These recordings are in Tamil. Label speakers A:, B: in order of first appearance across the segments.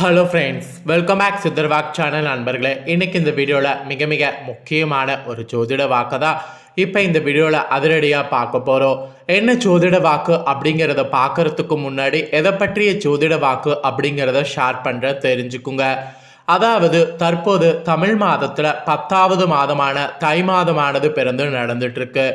A: ஹலோ ஃப்ரெண்ட்ஸ் வெல்கம் பேக் சித்தர்வாக் சேனல் நண்பர்களே. இன்னைக்கு இந்த வீடியோவில் மிக மிக முக்கியமான ஒரு ஜோதிட வாக்கு தான் இப்போ இந்த வீடியோவில் அதிரடியாக பார்க்க போகிறோம் என்ன ஜோதிட வாக்கு அப்படிங்கிறத பார்க்கறதுக்கு முன்னாடி எதை பற்றிய ஜோதிட வாக்கு அப்படிங்கிறத ஷேர் பண்ணுற தெரிஞ்சுக்குங்க. அதாவது தற்போது தமிழ் மாதத்தில் பத்தாவது மாதமான தை மாதமானது பிறந்து நடந்துட்டுருக்கு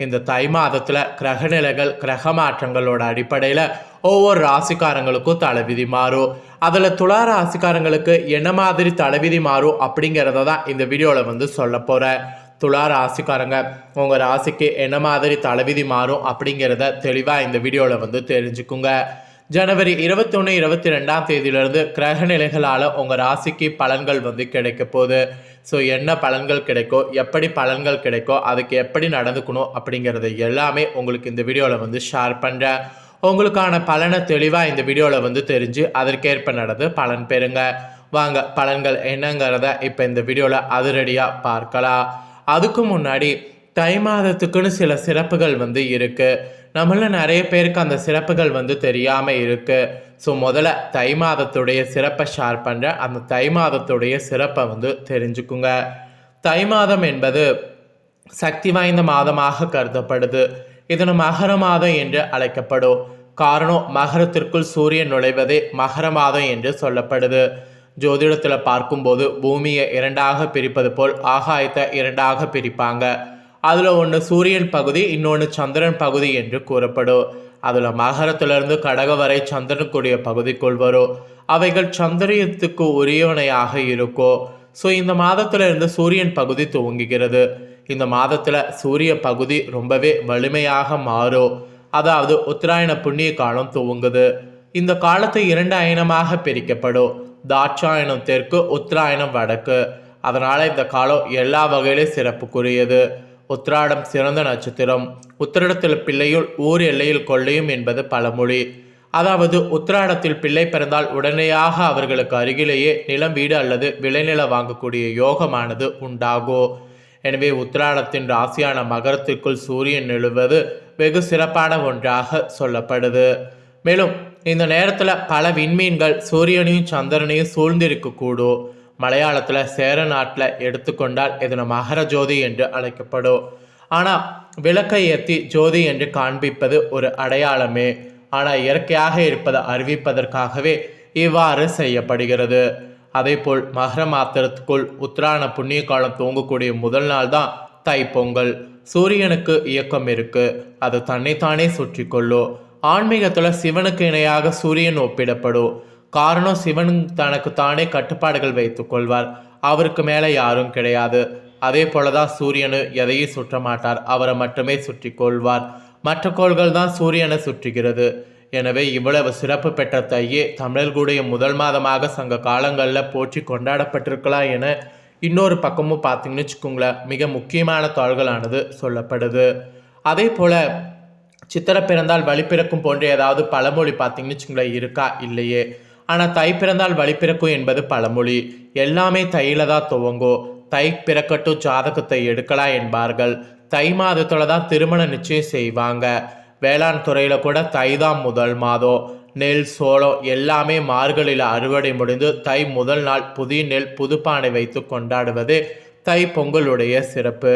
A: இந்த தை மாதத்தில் கிரகநிலைகள் கிரக மாற்றங்களோட அடிப்படையில் ஒவ்வொரு ராசிக்காரங்களுக்கும் தலைவிதி மாறும். அதில் துலா ராசிக்காரங்களுக்கு என்ன மாதிரி தலைவிதி மாறும் அப்படிங்கிறத தான் இந்த வீடியோவில் வந்து சொல்ல போகிறேன் துலா ராசிக்காரங்க உங்கள் ராசிக்கு என்ன மாதிரி தலைவிதி மாறும் அப்படிங்கிறத தெளிவாக இந்த வீடியோவில் வந்து தெரிஞ்சுக்குங்க. ஜனவரி இருபத்தொன்று இருபத்தி ரெண்டாம் தேதியிலிருந்து கிரக நிலைகளால் உங்கள் ராசிக்கு பலன்கள் வந்து கிடைக்க போகுது. ஸோ என்ன பலன்கள் கிடைக்கோ எப்படி பலன்கள் கிடைக்கோ அதுக்கு எப்படி நடந்துக்கணும் அப்படிங்கிறது எல்லாமே உங்களுக்கு இந்த வீடியோவில் வந்து ஷேர் பண்ணுறேன் உங்களுக்கான பலனை தெளிவாக இந்த வீடியோவில் வந்து தெரிஞ்சு அதற்கேற்ப நடந்து பலன் பெறுங்க. வாங்க பலன்கள் என்னங்கிறத இப்போ இந்த வீடியோவில் அதிரடியாக பார்க்கலாம். அதுக்கு முன்னாடி தை மாதத்துக்குன்னு சில சிறப்புகள் வந்து இருக்குது நம்மள நிறைய பேருக்கு அந்த சிறப்புகள் வந்து தெரியாமல் இருக்குது ஸோ முதல்ல தை மாதத்துடைய சிறப்பை ஷேர் பண்ணுறேன் அந்த தை மாதத்துடைய சிறப்பை வந்து தெரிஞ்சுக்குங்க. தை மாதம் என்பது சக்தி வாய்ந்த மாதமாக கருதப்படுது. இதனை மகர மாதம் என்று அழைக்கப்படும். காரணம் மகரத்திற்குள் சூரியன் நுழைவதே மகர மாதம் என்று சொல்லப்படுது. ஜோதிடத்தில் பார்க்கும்போது பூமியை இரண்டாக பிரிப்பது போல் ஆகாயத்தை இரண்டாக பிரிப்பாங்க. அதில் ஒன்று சூரியன் பகுதி இன்னொன்று சந்திரன் பகுதி என்று கூறப்படும். அதில் மகரத்திலிருந்து கடக வரை சந்திரனுக்குரிய பகுதிக்குள் வரும். அவைகள் சந்திரயத்துக்கு உரியவனையாக இருக்கும். ஸோ இந்த மாதத்திலிருந்து சூரியன் பகுதி துவங்குகிறது. இந்த மாதத்தில் சூரிய பகுதி ரொம்பவே வலிமையாக மாறும். அதாவது உத்தராயண புண்ணிய காலம் துவங்குது. இந்த காலத்தை இரண்டு அயனமாக பிரிக்கப்படும். தாட்சாயணம் தெற்கு உத்தராயணம் வடக்கு. அதனால் இந்த காலம் எல்லா வகையிலும் சிறப்புக்குரியது. உத்திராடம் சிறந்த நட்சத்திரம். உத்திரடத்தில் பிள்ளையுள் ஊர் எல்லையில் கொள்ளையும் என்பது பழமொழி. அதாவது உத்திராடத்தில் பிள்ளை பிறந்தால் உடனடியாக அவர்களுக்கு அருகிலேயே நிலம் வீடு அல்லது விளைநிலம் வாங்கக்கூடிய யோகமானது உண்டாகும் எனவே உத்திராடத்தின் ராசியான மகரத்திற்குள் சூரியன் எழுவது வெகு சிறப்பான ஒன்றாக சொல்லப்படுது. மேலும் இந்த நேரத்தில் பல விண்மீன்கள் சூரியனையும் சந்திரனையும் சூழ்ந்திருக்கக்கூடும் மலையாளத்தில் சேர நாட்டில் எடுத்துக்கொண்டால் இதனை மகர ஜோதி என்று அழைக்கப்படும். ஆனால் விளக்கை ஏற்றி ஜோதி என்று காண்பிப்பது ஒரு அடையாளமே. ஆனால் இயற்கையாக இருப்பதை அறிவிப்பதற்காகவே இவ்வாறு செய்யப்படுகிறது. அதேபோல் மகர மாத்திரத்துக்குள் உத்திராண புண்ணிய காலம் தூங்கக்கூடிய முதல் நாள் தான் தைப்பொங்கல். சூரியனுக்கு இயக்கம் இருக்கு. அது தன்னைத்தானே சுற்றி கொள்ளும் ஆன்மீகத்தில் சிவனுக்கு இணையாக சூரியன் ஒப்பிடப்படும். காரணம் சிவன் தனக்கு தானே கட்டுப்பாடுகள் வைத்துக் கொள்வார். அவருக்கு மேலே யாரும் கிடையாது. அதே போலதான் சூரியனு எதையும் சுற்ற மாட்டார். அவரை மட்டுமே சுற்றி கொள்வார். மற்ற கோள்கள் தான் சூரியனை சுற்றுகிறது. எனவே இவ்வளவு சிறப்பு பெற்ற தையே தமிழர்களுடைய முதல் மாதமாக சங்க காலங்களில் போற்றி கொண்டாடப்பட்டிருக்கலாம் என இன்னொரு பக்கமும் பார்த்தீங்கன்னு வச்சுக்கோங்களேன். மிக முக்கியமான தாள்களானது சொல்லப்படுது. அதே போல் சித்திர பிறந்தால் வழி பிறக்கும் போன்ற ஏதாவது பழமொழி பார்த்தீங்கன்னு வச்சுக்கோங்களேன். இருக்கா? இல்லையே. ஆனால் தை பிறந்தால் வழி பிறக்கும் என்பது பழமொழி. எல்லாமே தையில தான் துவங்கும் தை பிறக்கட்டும் ஜாதகத்தை எடுக்கலாம் என்பார்கள். தை மாதத்தில் தான் திருமணம் நிச்சயம் செய்வாங்க. வேளாண் துறையில் கூட தை தான் முதல் மாதம் நெல் சோளம் எல்லாமே மார்கழியில் அறுவடை முடிந்து தை முதல் நாள் புதிய நெல் புதுப்பானை வைத்து கொண்டாடுவது தை பொங்கலுடைய சிறப்பு.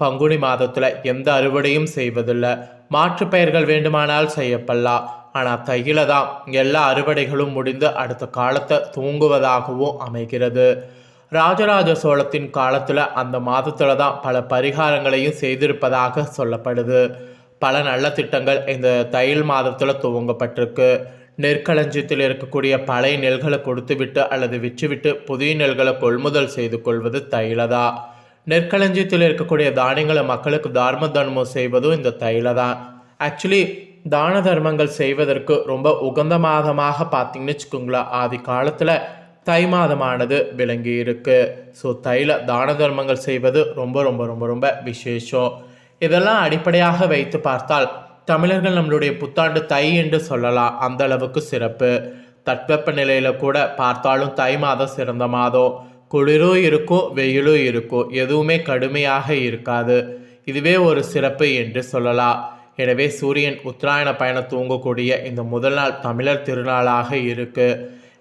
A: பங்குனி மாதத்தில் எந்த அறுவடையும் செய்வதில்லை. மாற்று பெயர்கள் வேண்டுமானால் செய்யப்படலாம். ஆனால் தையில தான் எல்லா அறுவடைகளும் முடிந்து அடுத்த காலத்தை தூங்குவதாகவும் அமைகிறது. ராஜராஜ சோழத்தின் காலத்தில் அந்த மாதத்தில் தான் பல பரிகாரங்களையும் செய்திருப்பதாக சொல்லப்படுது. பல நல்ல திட்டங்கள் இந்த தையல் மாதத்தில் துவங்கப்பட்டிருக்கு. நெற்களஞ்சியத்தில் இருக்கக்கூடிய பழைய நெல்களை கொடுத்துவிட்டு அல்லது விற்றுவிட்டு புதிய நெல்களை கொள்முதல் செய்து கொள்வது தைலதா. நெற்களஞ்சியத்தில் இருக்கக்கூடிய தானியங்களை மக்களுக்கு தார்ம தர்மம் செய்வதும் இந்த தைலதான் ஆக்சுவலி தான தர்மங்கள் செய்வதற்கு ரொம்ப உகந்த மாதமாக பார்த்தீங்கன்னு வச்சுக்கோங்களேன். ஆதி காலத்தில் தை மாதமானது விளங்கி இருக்கு. ஸோ தையில் தான தர்மங்கள் செய்வது ரொம்ப ரொம்ப ரொம்ப ரொம்ப விசேஷம். இதெல்லாம் அடிப்படையாக வைத்து பார்த்தால் தமிழர்கள் நம்மளுடைய புத்தாண்டு தை என்று சொல்லலாம். அந்த அளவுக்கு சிறப்பு. தட்வெப்ப நிலையில் கூட பார்த்தாலும் தை மாதம் சிறந்த மாதம். குளிரும் இருக்கும் வெயிலும் இருக்கும். எதுவுமே கடுமையாக இருக்காது. இதுவே ஒரு சிறப்பு என்று சொல்லலாம். எனவே சூரியன் உத்தராயண பயணம் தூங்கக்கூடிய இந்த முதல் நாள் தமிழர் திருநாளாக இருக்கு.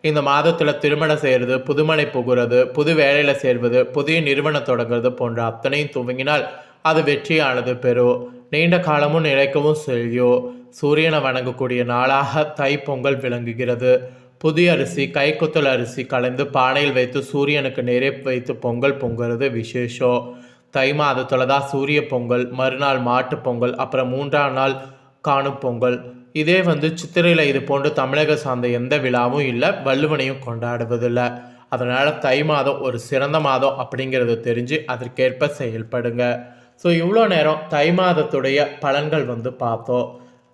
A: இந்த மாதத்தில் திருமணம் செய்கிறது புதுமனை புகுறது புது வேலையில் சேர்வது புதிய நிறுவனம் தொடங்குறது போன்ற அத்தனையும் துவங்கினால் அது வெற்றியானது பெறும் நீண்ட காலமும் நிலைக்கவும் செய்யும் சூரியனை வணங்கக்கூடிய நாளாக தைப்பொங்கல் விளங்குகிறது. புதிய அரிசி கைக்குத்தல் அரிசி கலந்து பானையில் வைத்து சூரியனுக்கு நேரே வைத்து பொங்கல் பொங்குறது விசேஷம். தை மாதத்தில் தான் சூரிய பொங்கல் மறுநாள் மாட்டுப் பொங்கல் அப்புறம் மூன்றாம் நாள் காணும் பொங்கல். இதே வந்து சித்திரையில் இது போன்று தமிழக சார்ந்த எந்த விழாவும் இல்லை வள்ளுவனையும் கொண்டாடுவதில்லை. அதனால் தை மாதம் ஒரு சிறந்த மாதம் அப்படிங்கிறத தெரிஞ்சு அதற்கேற்ப செயல்படுங்க. ஸோ இவ்வளோ நேரம் தை மாதத்துடைய பலன்கள் வந்து பார்த்தோம்.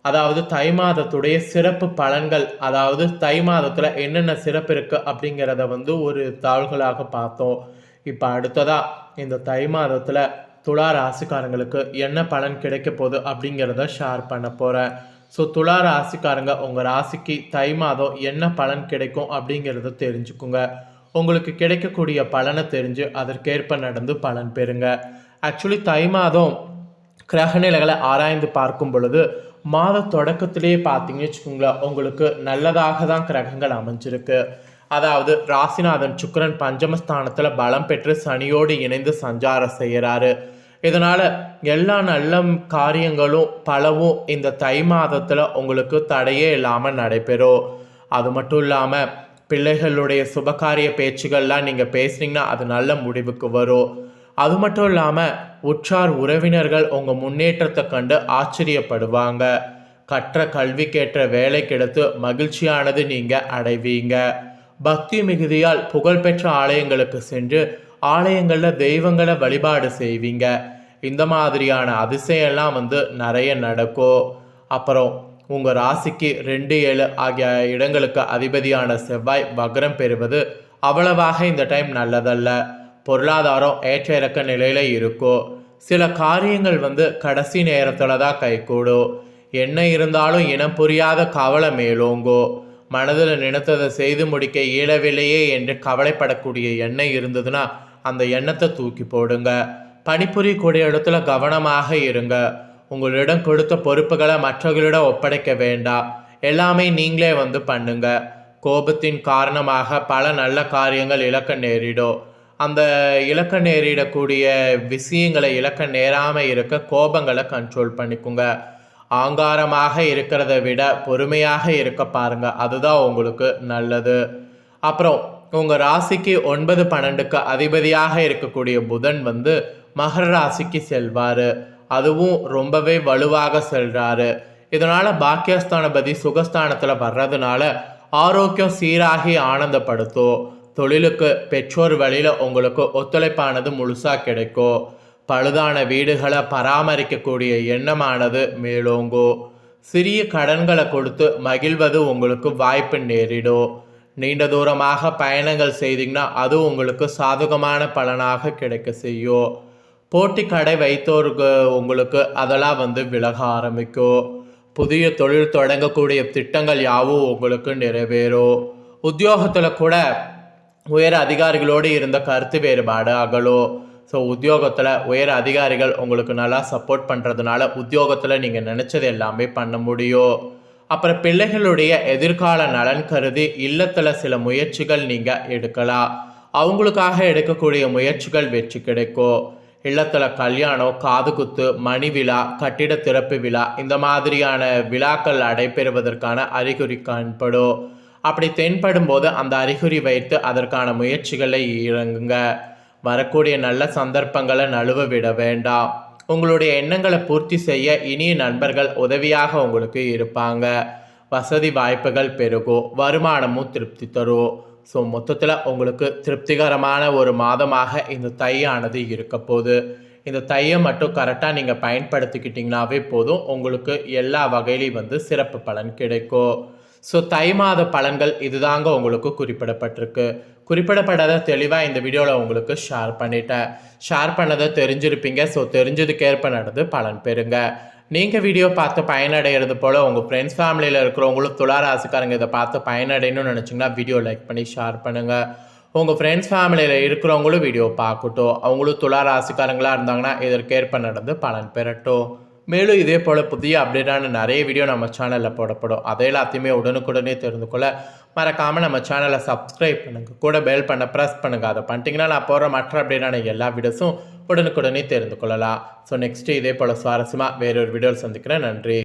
A: அதாவது தை மாதத்துடைய சிறப்பு பலன்கள் அதாவது தை மாதத்தில் என்னென்ன சிறப்பு இருக்குது அப்படிங்கிறத வந்து ஒரு தாள்களாக பார்த்தோம். இப்போ அடுத்ததாக இந்த தை மாதத்தில் துலா ராசிக்காரங்களுக்கு என்ன பலன் கிடைக்க போகுது அப்படிங்கிறத ஷேர் பண்ண போகிறேன் ஸோ துலா ராசிக்காரங்க உங்கள் ராசிக்கு தை மாதம் என்ன பலன் கிடைக்கும் அப்படிங்கிறத தெரிஞ்சுக்குங்க. உங்களுக்கு கிடைக்கக்கூடிய பலனை தெரிஞ்சு அதற்கேற்ப நடந்து பலன் பெறுங்க. ஆக்சுவலி தை மாதம் கிரகநிலைகளை ஆராய்ந்து பார்க்கும் பொழுது மாத தொடக்கத்திலேயே பார்த்தீங்கன்னு வச்சுக்கோங்களேன் உங்களுக்கு நல்லதாக தான் கிரகங்கள் அமைஞ்சிருக்கு. அதாவது ராசிநாதன் சுக்கரன் பஞ்சமஸ்தானத்தில் பலம் பெற்று சனியோடு இணைந்து சஞ்சாரம் செய்கிறாரு. இதனால் எல்லா நல்ல காரியங்களும் பலவும் இந்த தை மாதத்தில் உங்களுக்கு தடையே இல்லாமல் நடைபெறும். அது மட்டும் இல்லாமல் பிள்ளைகளுடைய சுபகாரிய பேச்சுகள்லாம் நீங்கள் பேசுனீங்கன்னா அது நல்ல முடிவுக்கு வரும். அது மட்டும் இல்லாமல் உற்றார் உறவினர்கள் உங்கள் முன்னேற்றத்தை கண்டு ஆச்சரியப்படுவாங்க. கற்ற கல்விக்கேற்ற வேலை கிடைத்து மகிழ்ச்சியானது நீங்கள் அடைவீங்க. பக்தி மிகுதியால் புகழ்பெற்ற ஆலயங்களுக்கு சென்று ஆலயங்களில் தெய்வங்களை வழிபாடு செய்வீங்க. இந்த மாதிரியான அதிசயம்லாம் வந்து நிறைய நடக்கும் அப்புறம் உங்கள் ராசிக்கு ரெண்டு ஏழு ஆகிய இடங்களுக்கு அதிபதியான செவ்வாய் வக்ரம் பெறுவது அவ்வளவாக இந்த டைம் நல்லதல்ல. பொருளாதாரம் ஏற்ற இறக்க நிலையில் இருக்கும் சில காரியங்கள் வந்து கடைசி நேரத்தில் தான் கைகூடும் என்ன இருந்தாலும் இனம் புரியாத கவலை மேலோங்கோ. மனதில் நினைத்ததை செய்து முடிக்க இயலவில்லையே என்று கவலைப்படக்கூடிய எண்ணம் இருந்ததுன்னா அந்த எண்ணத்தை தூக்கி போடுங்க. பணிபுரியக்கூடிய இடத்துல கவனமாக இருங்க. உங்களிடம் கொடுத்த பொறுப்புகளை மற்றவர்களிடம் ஒப்படைக்க வேண்டாம். எல்லாமே நீங்களே வந்து பண்ணுங்க. கோபத்தின் காரணமாக பல நல்ல காரியங்கள் இழக்க நேரிடும். அந்த இலக்க நேரிடக்கூடிய விஷயங்களை இழக்க நேராமல் இருக்க கோபங்களை கண்ட்ரோல் பண்ணிக்குங்க. ஆங்காரமாக இருக்கிறத விட பொறுமையாக இருக்க பாருங்க. அதுதான் உங்களுக்கு நல்லது. அப்புறம் உங்கள் ராசிக்கு ஒன்பது பன்னெண்டுக்கு அதிபதியாக இருக்கக்கூடிய புதன் வந்து மகர ராசிக்கு செல்வார். அதுவும் ரொம்பவே வலுவாக செல்றாரு. இதனால் பாக்கியஸ்தானபதி சுகஸ்தானத்தில் வர்றதுனால ஆரோக்கியம் சீராகி ஆனந்தப்படுத்தும். தொழிலுக்கு பெற்றோர் வழியில் உங்களுக்கு ஒத்துழைப்பானது முழுசாக கிடைக்கும். பழுதான வீடுகளை பராமரிக்கக்கூடிய எண்ணமானது மேலோங்கோ. சிறிய கடன்களை கொடுத்து மகிழ்வது உங்களுக்கு வாய்ப்பு நேரிடும் நீண்ட தூரமாக பயணங்கள் செய்தீங்கன்னா அது உங்களுக்கு சாதகமான பலனாக கிடைக்க செய்யும் போட்டி கடை வைத்தோருக்கு உங்களுக்கு அதெல்லாம் வந்து விலக ஆரம்பிக்கும் புதிய தொழில் தொடங்கக்கூடிய திட்டங்கள் யாவும் உங்களுக்கு நிறைவேறும் உத்தியோகத்தில் கூட உயர் அதிகாரிகளோடு இருந்த கருத்து வேறுபாடு அகலும் ஸோ உத்தியோகத்தில் உயர் அதிகாரிகள் உங்களுக்கு நல்லா சப்போர்ட் பண்ணுறதுனால உத்தியோகத்தில் நீங்கள் நினச்சது எல்லாமே பண்ண முடியும். அப்புறம் பிள்ளைகளுடைய எதிர்கால நலன் கருதி இல்லத்தில் சில முயற்சிகள் நீங்கள் எடுக்கலாம். அவங்களுக்காக எடுக்கக்கூடிய முயற்சிகள் வெற்றி கிடைக்கும். இல்லத்தில் கல்யாணம் காது குத்து மணி விழா கட்டிட திறப்பு விழா இந்த மாதிரியான விழாக்கள் நடைபெறுவதற்கான அறிகுறி காண்படும். அப்படி தென்படும் போது அந்த அறிகுறி வைத்து அதற்கான முயற்சிகளை இறங்குங்க. வரக்கூடிய நல்ல சந்தர்ப்பங்களை நழுவ விட வேண்டாம். உங்களுடைய எண்ணங்களை பூர்த்தி செய்ய இனிய நண்பர்கள் உதவியாக உங்களுக்கு இருப்பாங்க. வசதி வாய்ப்புகள் பெருகும் வருமானமும் திருப்தி தரும் ஸோ மொத்தத்தில் உங்களுக்கு திருப்திகரமான ஒரு மாதமாக இந்த தையானது இருக்க போகுது இந்த தையை மட்டும் கரெக்டாக நீங்கள் பயன்படுத்திக்கிட்டிங்கனாவே போதும். உங்களுக்கு எல்லா வகையிலையும் வந்து சிறப்பு பலன் கிடைக்கும். ஸோ தை மாத பலன்கள் இதுதாங்க உங்களுக்கு குறிப்பிடப்பட்டிருக்கு. குறிப்பிடப்படாத தெளிவாக இந்த வீடியோவில் உங்களுக்கு ஷேர் பண்ணிட்டேன். ஷேர் பண்ணதை தெரிஞ்சிருப்பீங்க. ஸோ தெரிஞ்சதுக்கேற்ப நடந்து பலன் பெறுங்க. நீங்கள் வீடியோ பார்த்து பயனடைகிறது போல் உங்கள் ஃப்ரெண்ட்ஸ் ஃபேமிலியில் இருக்கிறவங்களும் துளாராசிக்காரங்க இதை பார்த்து பயனடையணும்னு நினச்சிங்கன்னா வீடியோ லைக் பண்ணி ஷேர் பண்ணுங்கள் உங்கள் ஃப்ரெண்ட்ஸ் ஃபேமிலியில் இருக்கிறவங்களும் வீடியோ பார்க்கட்டும். அவங்களும் துளாராசிக்காரங்களாக இருந்தாங்கன்னா இதற்கேற்ப நடந்து பலன் பெறட்டும். மேலும் இதே போல் புதிய அப்டேட்டான நிறைய வீடியோ நம்ம சேனலில் போடப்படும். அதை எல்லாத்தையுமே உடனுக்குடனே தெரிந்து கொள்ள மறக்காமல் நம்ம சேனலை சப்ஸ்கிரைப் பண்ணுங்கள் கூட பெல் பண்ண ப்ரெஸ் பண்ணுங்கள் அதை பண்ணிட்டீங்கன்னா நான் போகிற மற்ற அப்டேட்டான எல்லா வீடியோஸும் உடனுக்குடனே தெரிந்து கொள்ளலாம். ஸோ நெக்ஸ்ட்டு இதே போல் சுவாரஸ்யமாக வேறொரு வீடியோவில் சந்திக்கிறேன். நன்றி.